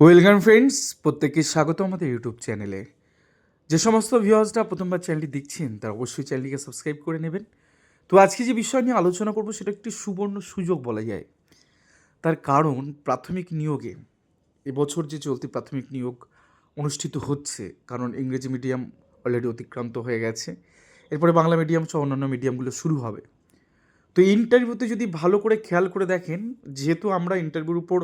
Welcome friends, প্রত্যেককে স্বাগত আমাদের ইউটিউব চ্যানেলে। যে সমস্ত ভিউয়ার্সরা প্রথমবার চ্যানেলটি দেখছেন, তারা অবশ্যই চ্যানেলটিকে সাবস্ক্রাইব করে নেবেন। তো আজকে যে বিষয় নিয়ে আলোচনা করব, সেটা একটি সুবর্ণ সুযোগ বলা যায়। তার কারণ প্রাথমিক নিয়োগে। এবছর যে চলতি প্রাথমিক নিয়োগ অনুষ্ঠিত হচ্ছে, কারণ ইংরেজি মিডিয়াম অলরেডি অতিক্রান্ত হয়ে গেছে। এরপরে বাংলা মিডিয়াম সহ অন্যান্য মিডিয়ামগুলো শুরু হবে। তো ইন্টারভিউতে যদি ভালো করে খেয়াল করে দেখেন, যেহেতু আমরা ইন্টারভিউর উপর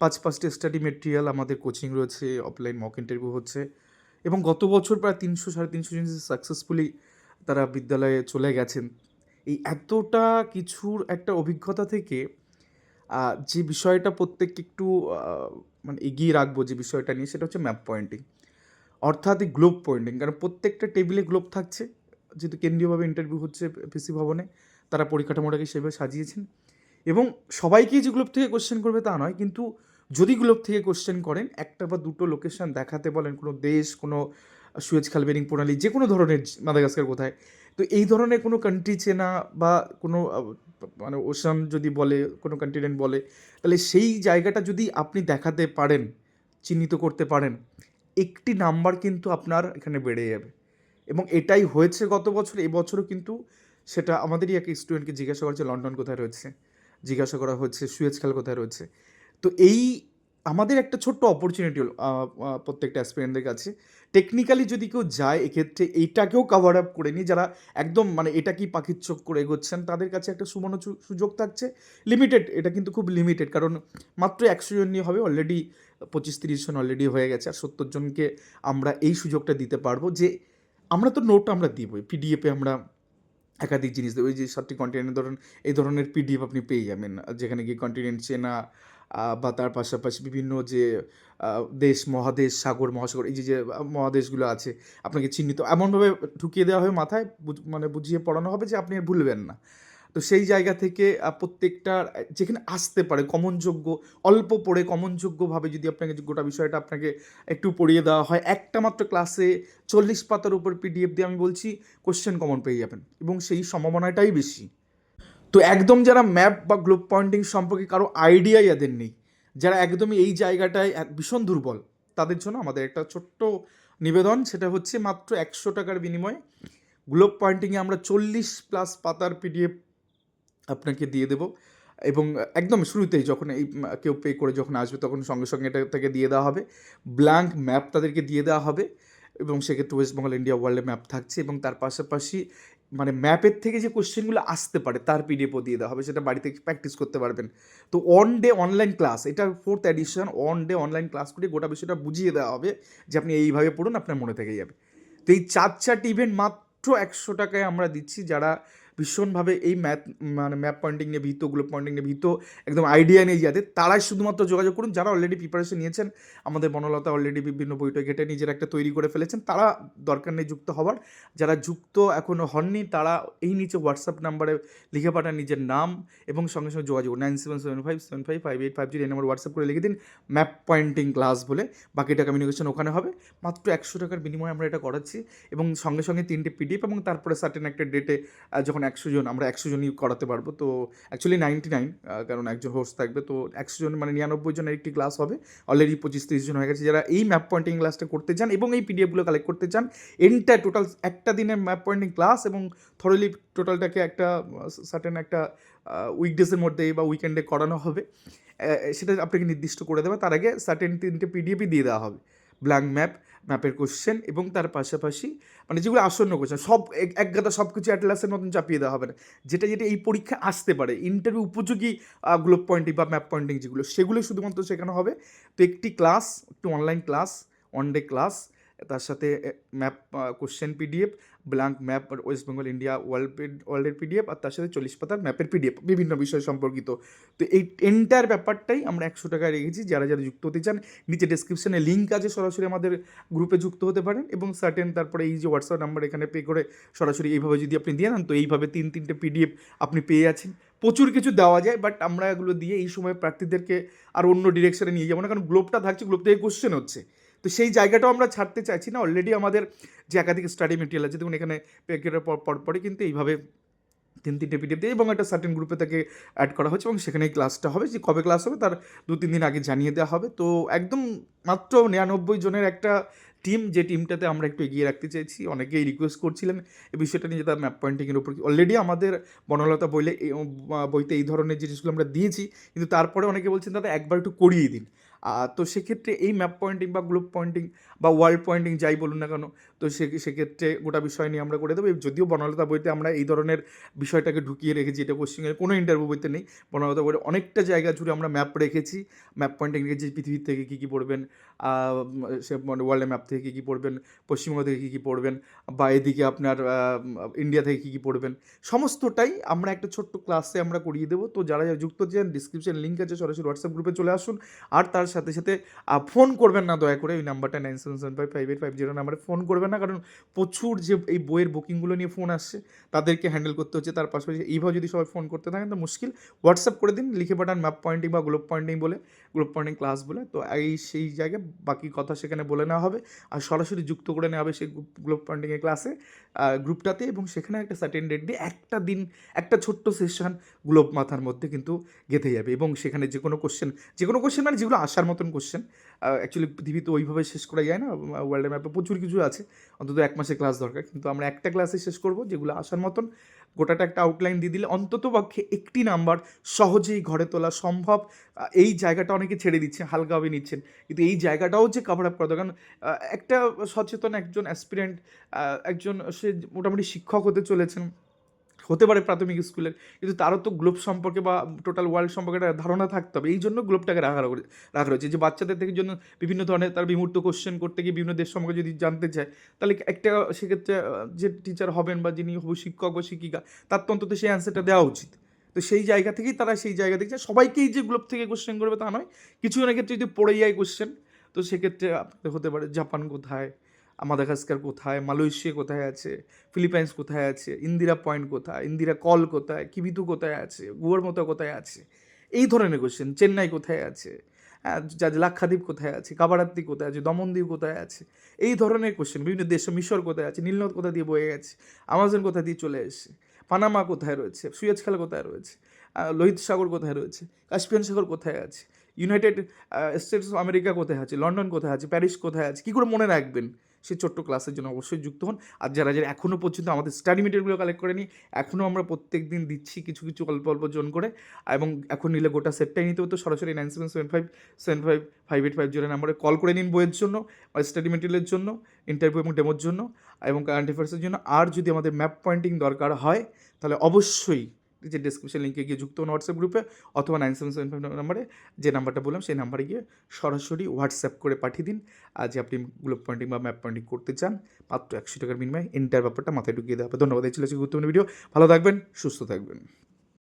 পাঁচ পাঁচটি স্টাডি মেটেরিয়াল আমাদের কোচিং রয়েছে অফলাইন মক ইন্টারভিউ হচ্ছে এবং গত বছর প্রায় তিনশো, সাড়ে তিনশো জন সাকসেসফুলি তারা বিদ্যালয়ে চলে গেছেন। এই এতটা কিছুর একটা অভিজ্ঞতা থেকে যে বিষয়টা প্রত্যেককে একটু মানে এগিয়ে রাখব যে বিষয়টা নিয়ে সেটা হচ্ছে ম্যাপ পয়েন্টিং অর্থাৎ গ্লোব পয়েন্টিং কারণ প্রত্যেকটা টেবিলে গ্লোব থাকছে, যেহেতু কেন্দ্রীয়ভাবে ইন্টারভিউ হচ্ছে পিসি ভবনে, তারা পরিকাঠামোটাকে সেভাবে সাজিয়েছেন এবং সবাইকেই যে গ্লোব থেকে কোশ্চেন করবে তা নয়, কিন্তু যদি গ্লোব থেকে কোশ্চেন করেন, একটা বা দুটো লোকেশন দেখাতে বলেন, কোনো দেশ, কোনো সুয়েজ খাল বেরিং প্রণালী, যে কোনো ধরনের মাদাগাস্কার কোথায়, তো এই ধরনের কোনো কান্ট্রি চেনা বা কোনো মানে ওশান যদি বলে, কোনো কন্টিনেন্ট বলে, তাহলে সেই জায়গাটা যদি আপনি দেখাতে পারেন, চিহ্নিত করতে পারেন, একটি নাম্বার কিন্তু আপনার এখানে বেড়ে যাবে। এবং এটাই হয়েছে গত বছর এবছরও কিন্তু সেটা আমাদেরই এক স্টুডেন্টকে জিজ্ঞাসা করেছে, লন্ডন কোথায় রয়েছে? জিজ্ঞাসা করা হচ্ছে সুয়েজ খাল কোথায় রয়েছে? তো এই আমাদের একটা ছোট্ট অপরচুনিটি হলো প্রত্যেকটা অ্যাসপিরেন্টদের কাছে। টেকনিক্যালি যদি কেউ যায়, এক্ষেত্রে এইটাকেও কাভার আপ করে নিয়ে যারা একদম মানে এটা কি পাখির চোখ করে এগোচ্ছেন, তাদের কাছে একটা সুবর্ণ সুযোগ থাকছে। লিমিটেড এটা কিন্তু খুব লিমিটেড কারণ মাত্র একশো জন নিয়ে হবে অলরেডি পঁচিশ তিরিশ জন অলরেডি হয়ে গেছে, আর সত্তর জনকে আমরা এই সুযোগটা দিতে পারব যে আমরা তো নোট আমরা দিবই পিডিএফে আমরা একাধিক জিনিস দেবো। ওই যে সাতটি কন্টিনেন্ট ধরুন, এই ধরনের পিডিএফ আপনি পেয়ে যাবেন, যেখানে গিয়ে কন্টিনেন্ট চেনা বা তার পাশাপাশি বিভিন্ন যে দেশ, মহাদেশ, সাগর, মহাসাগর, এই যে যে মহাদেশগুলো আছে, আপনাকে চিহ্নিত, এমনভাবে ঢুকিয়ে দেওয়া হবে মাথায় মানে বুঝিয়ে পড়ানো হবে যে, আপনি ভুলবেন না। তো সেই জায়গা থেকে প্রত্যেকটা যেখানে আসতে পারে কমনযোগ্য অল্প পড়ে কমনযোগ্যভাবে যদি আপনাকে গোটা বিষয়টা আপনাকে একটু পড়িয়ে দেওয়া হয়, একটা মাত্র ক্লাসে চল্লিশ পাতার উপর পিডিএফ দিয়ে আমি বলছি কোশ্চেন কমন পেয়ে যাবেন। এবং সেই সম্ভাবনাটাই বেশি। তো একদম যারা ম্যাপ বা গ্লোব পয়েন্টিং সম্পর্কে কারও আইডিয়াই এদের নেই, যারা একদমই এই জায়গাটায় ভীষণ দুর্বল, তাদের জন্য আমাদের একটা ছোট্ট নিবেদন, সেটা হচ্ছে মাত্র একশো টাকার বিনিময়ে গ্লোব পয়েন্টিংয়ে আমরা চল্লিশ প্লাস পাতার পিডিএফ আপনাকে দিয়ে দেবো। এবং একদম শুরুতেই যখন এই কেউ পে করে যখন আসবে, তখন সঙ্গে সঙ্গে এটা থেকে দিয়ে দেওয়া হবে। ব্ল্যাঙ্ক ম্যাপ তাদেরকে দিয়ে দেওয়া হবে এবং সেক্ষেত্রে ওয়েস্ট বেঙ্গল ইন্ডিয়া ওয়ার্ল্ডে ম্যাপ থাকছে এবং তার পাশাপাশি মানে ম্যাপের থেকে যে কোশ্চেনগুলো আসতে পারে, তার পিডিএফও দিয়ে দেওয়া হবে, সেটা বাড়িতে প্র্যাকটিস করতে পারবেন। তো অন ডে অনলাইন ক্লাস এটা fourth edition on day online class করে গোটা বিষয়টা বুঝিয়ে দেওয়া হবে যে আপনি এইভাবে পড়ুন, আপনার মনে থেকে যাবে। তো এই চার চারটি ইভেন্ট মাত্র একশো টাকায় আমরা দিচ্ছি, যারা ভীষণভাবে এই ম্যাথ মানে ম্যাপ পয়েন্টিং নিয়ে ভীত, গ্লোব পয়েন্টিং নিয়ে ভীত, একদম আইডিয়া নিয়ে যাদের। তারাই শুধুমাত্র যোগাযোগ করুন, যারা অলরেডি প্রিপারেশন নিয়েছেন, আমাদের বনলতা অলরেডি বিভিন্ন বইটা ঘেটে নিজের একটা তৈরি করে ফেলেছেন, তারা দরকার নেই যুক্ত হওয়ার যারা যুক্ত এখনও হননি, তারা এই নিচে হোয়াটসঅ্যাপ নাম্বারে লিখে পাঠান নিজের নাম এবং সঙ্গে সঙ্গে যোগাযোগ nine seven seven five seven five five eight five zero এই নাম্বার হোয়াটসঅ্যাপ করে লিখে দিন, ম্যাপ পয়েন্টিং ক্লাস বলে বাকিটা কমিউনিকেশন ওখানে হবে। মাত্র একশো টাকার বিনিময়ে আমরা এটা করাচ্ছি এবং সঙ্গে সঙ্গে তিনটে পিডিএফ এবং তারপরে সার্টেন একটা ডেটে যখন একশো জন, আমরা একশো জনই করাতে পারব। তো অ্যাকচুয়ালি নাইনটি নাইন কারণ একজন হোস্ট থাকবে। তো একশো জন মানে নিরানব্বই জনের একটি ক্লাস হবে। অলরেডি পঁচিশ, তিরিশ জন হয়ে গেছে। যারা এই ম্যাপ পয়েন্টিং ক্লাসটা করতে চান এবং এই পিডিএফগুলো কালেক্ট করতে চান এন্টার টোটাল একটা দিনের ম্যাপ পয়েন্টিং ক্লাস এবং থরলি টোটালটাকে একটা সার্টেন একটা উইকডেজের মধ্যে বা উইকেন্ডে করানো হবে। সেটা আপনাকে নির্দিষ্ট করে দেবে। তার আগে সার্টেন তিনটে পিডিএফই দিয়ে দেওয়া হবে। ব্ল্যাঙ্ক ম্যাপ ম্যাপের কোশ্চেন এবং তার পাশাপাশি মানে যেগুলো আসন্ন কোশ্চেন সব এক- গাদা সব কিছু অ্যাটলাসের মতন চাপিয়ে দেওয়া হবে না। যেটা যেটা এই পরীক্ষা আসতে পারে ইন্টারভিউ উপযোগী গ্লোব পয়েন্টিং বা ম্যাপ পয়েন্টিং যেগুলো সেগুলো শুধুমাত্র শেখানো হবে। তো একটি ক্লাস একটি online class one day class তার সাথে map question PDF blank map West Bengal India world ওয়ার্ল্ডের পিডিএফ আর তার সাথে চল্লিশ পাতার ম্যাপের পিডিএফ বিভিন্ন বিষয় সম্পর্কিত। তো এই এন্টার ব্যাপারটাই আমরা একশো টাকায় রেখেছি। যারা যারা যুক্ত হতে চান, নিচে ডেসক্রিপশনে লিঙ্ক আছে, সরাসরি আমাদের গ্রুপে যুক্ত হতে পারেন এবং সার্টেন তারপরে এই যে হোয়াটসঅ্যাপ নাম্বার এখানে পে করে সরাসরি এইভাবে যদি আপনি দিয়ে দেন, তো এইভাবে তিন, তিনটে পিডিএফ আপনি পেয়ে যাচ্ছেন প্রচুর কিছু দেওয়া যায় বাট আমরা এগুলো দিয়ে এই সময় প্রার্থীদেরকে আর অন্য ডিরেকশনে নিয়ে যাব না, কারণ গ্লোবটা থাকছে গ্লোব থেকে কোশ্চেন হচ্ছে। তো সেই জায়গাটাও আমরা ছাড়তে চাইছি না। অলরেডি আমাদের যে একাধিক স্টাডি মেটেরিয়াল আছে, দেখুন এখানে পে করার পর পর কিন্তু এইভাবে তিন, তিনটে পিডিএফ দিয়ে এবং একটা সার্টেন গ্রুপে তাকে অ্যাড করা হচ্ছে এবং সেখানেই ক্লাসটা হবে। যে কবে ক্লাস হবে তার দু, তিন দিন আগে জানিয়ে দেওয়া হবে। তো একদম মাত্র নিরানব্বই জনের একটা টিম যে টিমটাতে আমরা একটু এগিয়ে রাখতে চাইছি। অনেকেই রিকোয়েস্ট করছিলেন এই বিষয়টা নিয়ে তার ম্যাপ পয়েন্টিংয়ের উপর অলরেডি আমাদের বনলতা বইলে বইতে এই ধরনের জিনিসগুলো আমরা দিয়েছি। কিন্তু তারপরে অনেকে বলছেন, দাদা, একবার একটু করিয়ে দিন। তো সেক্ষেত্রে এই ম্যাপ পয়েন্টিং বা গ্লোব পয়েন্টিং বা ওয়ার্ল্ড পয়েন্টিং যাই বলুন না কেন তো সে, সেক্ষেত্রে গোটা বিষয় নিয়ে আমরা করে দেবো। যদিও বনলতা বইতে আমরা এই ধরনের বিষয়টাকে ঢুকিয়ে রেখেছি, এটা কোশ্চিনের কোনো ইন্টারভিউ বইতে নেই। বনলতা বইতে অনেকটা জায়গা জুড়ে আমরা ম্যাপ রেখেছি। ম্যাপ পয়েন্টিং রেখেছি পৃথিবীর থেকে কী কী পড়বেন সে মানে ওয়ার্ল্ডের ম্যাপ থেকে কী কী পড়বেন, পশ্চিমবঙ্গ থেকে কী কী পড়বেন, বা এদিকে আপনার ইন্ডিয়া থেকে কী কী পড়বেন, সমস্তটাই আমরা একটা ছোট্ট ক্লাসে আমরা করিয়ে দেবো। তো যারা যুক্ত আছেন ডিসক্রিপশন লিঙ্ক আছে, সরাসরি হোয়াটসঅ্যাপ গ্রুপে চলে আসুন। আর তার সাথে সাথে ফোন করবেন না দয়া করে, ওই নাম্বারটা nine seven seven five five eight five zero নাম্বারে ফোন করবেন। না, কারণ প্রচুর যে এই বইয়ের বুকিংগুলো নিয়ে ফোন আসছে, তাদেরকে হ্যান্ডেল করতে হচ্ছে। তার পাশাপাশি এইভাবে যদি সবাই ফোন করতে থাকেন তো মুশকিল। হোয়াটসঅ্যাপ করে দিন, লিখে পাঠান ম্যাপ পয়েন্টিং বা গ্লোব পয়েন্টিং বলে গ্লোব পয়েন্টিং ক্লাস বলে। তো এই সেই জায়গায় বাকি কথা সেখানে বলে নেওয়া হবে। আর সরাসরি যুক্ত করে নেওয়া হবে সেই গ্লোব পয়েন্টিংয়ের ক্লাসে গ্রুপটাতে এবং সেখানে একটা সার্টেন ডেট দিয়ে একটা দিন, একটা ছোট্ট সেশন গ্লোব মাথার মধ্যে কিন্তু গেঁথে যাবে। এবং সেখানে যে কোনো কোশ্চেন যে কোনো কোশ্চেন মানে যেগুলো আসার মতন কোশ্চেন অ্যাকচুয়ালি পৃথিবী তো ওইভাবে শেষ করা যায় না ওয়ার্ল্ডের ম্যাপে প্রচুর কিছু আছে অন্তত এক মাসে ক্লাস দরকার। কিন্তু আমরা একটা ক্লাসে শেষ করব যেগুলো আসার মতন গোটাটা একটা আউটলাইন দিয়ে দিলে অন্তত পক্ষে একটি নাম্বার সহজেই ঘরে তোলা সম্ভব। এই জায়গাটা অনেকে ছেড়ে দিচ্ছে হালকাভাবে নিচ্ছেন। কিন্তু এই জায়গাটাও যে কভার আপ করা দরকার কারণ, একটা সচেতন একজন অ্যাসপিরেন্ট একজন সে মোটামুটি শিক্ষক হতে চলেছেন। হতে পারে প্রাথমিক স্কুলের, কিন্তু তারও তো গ্লোব সম্পর্কে বা টোটাল ওয়ার্ল্ড সম্পর্কে একটা ধারণা থাকতে হবে। এই জন্য গ্লোবটাকে রাখা রাখা রয়েছে। যে বাচ্চাদের থেকে জন্য বিভিন্ন ধরনের তার বিমূর্ত কোশ্চেন করতে গিয়ে বিভিন্ন দেশ সম্পর্কে যদি জানতে চায়, তাহলে একটা সেক্ষেত্রে যে টিচার হবেন বা যিনি হবু শিক্ষক বা শিক্ষিকা, তার তো অন্তত সেই অ্যান্সারটা দেওয়া উচিত। তো সেই জায়গা থেকেই তারা সেই জায়গা দেখছে সবাইকেই যে গ্লোব থেকে কোশ্চেন করবে তা নয়, কিছু জনের ক্ষেত্রে যদি পড়ে যায় কোশ্চেন তো সেক্ষেত্রে হতে পারে, জাপান কোথায়? মাদাগাস্কার কোথায় মালয়েশিয়া কোথায় আছে ফিলিপাইন্স কোথায় আছে ইন্দিরা পয়েন্ট কোথায় ইন্দিরা কল কোথায় কিবিতু কোথায় আছে গুয়ার মতো কোথায় আছে এই ধরনের কোশ্চেন চেন্নাই কোথায় আছে হ্যাঁ, যা লাক্ষাদ্বীপ কোথায় আছে কাবারাত্তি কোথায় আছে দমনদ্বীপ কোথায় আছে এই ধরনের কোশ্চেন বিভিন্ন দেশ মিশর কোথায় আছে নীলনদ কোথা দিয়ে বয়ে গেছে আমাজন কোথা দিয়ে চলে এসেছে পানামা কোথায় রয়েছে সুয়েজ খাল কোথায় রয়েছে লোহিত সাগর কোথায় রয়েছে কাস্পিয়ান সাগর কোথায় আছে ইউনাইটেড স্টেটস অফ আমেরিকা কোথায় আছে লন্ডন কোথায় আছে প্যারিস কোথায় আছে কী করে মনে রাখবেন সেই ছোট্ট ক্লাসের জন্য অবশ্যই যুক্ত হন। আর যারা যারা এখনও পর্যন্ত আমাদের স্টাডি মেটেরিয়ালগুলো কালেক্ট করে নিই এখনও আমরা প্রত্যেক দিন দিচ্ছি কিছু কিছু অল্প অল্প জন করে। এবং এখন নিলে গোটা সেটটাই নিতে হতো। সরাসরি nine seven seven five seven five five eight five zero নাম্বারে কল করে নিন বইয়ের জন্য স্টাডি মেটেরিয়ালের জন্য ইন্টারভিউ এবং ডেমোর জন্য, এবং কারেন্ট অ্যাফেয়ার্সের জন্য। আর যদি আমাদের ম্যাপ পয়েন্টিং দরকার হয়, তাহলে অবশ্যই যে ডিসক্রিপশন লিঙ্কে গিয়ে যুক্ত হন হোয়াটসঅ্যাপ গ্রুপে অথবা নাইন সেভেন সেভেন ফাইভ নাম্বারে, যে নাম্বারটা বললাম সেই নাম্বারে গিয়ে সরাসরি হোয়াটসঅ্যাপ করে পাঠিয়ে দিন আর যে আপনি গ্লোব পয়েন্টিং বা ম্যাপ পয়েন্টিং করতে চান, মাত্র একশো টাকার বিনিময়ে এন্টার ব্যাপারটা মাথায় ঢুকিয়ে দেওয়া হবে। ধন্যবাদ, এই ছিল গুরুত্বপূর্ণ ভিডিও ভালো থাকবেন, সুস্থ থাকবেন।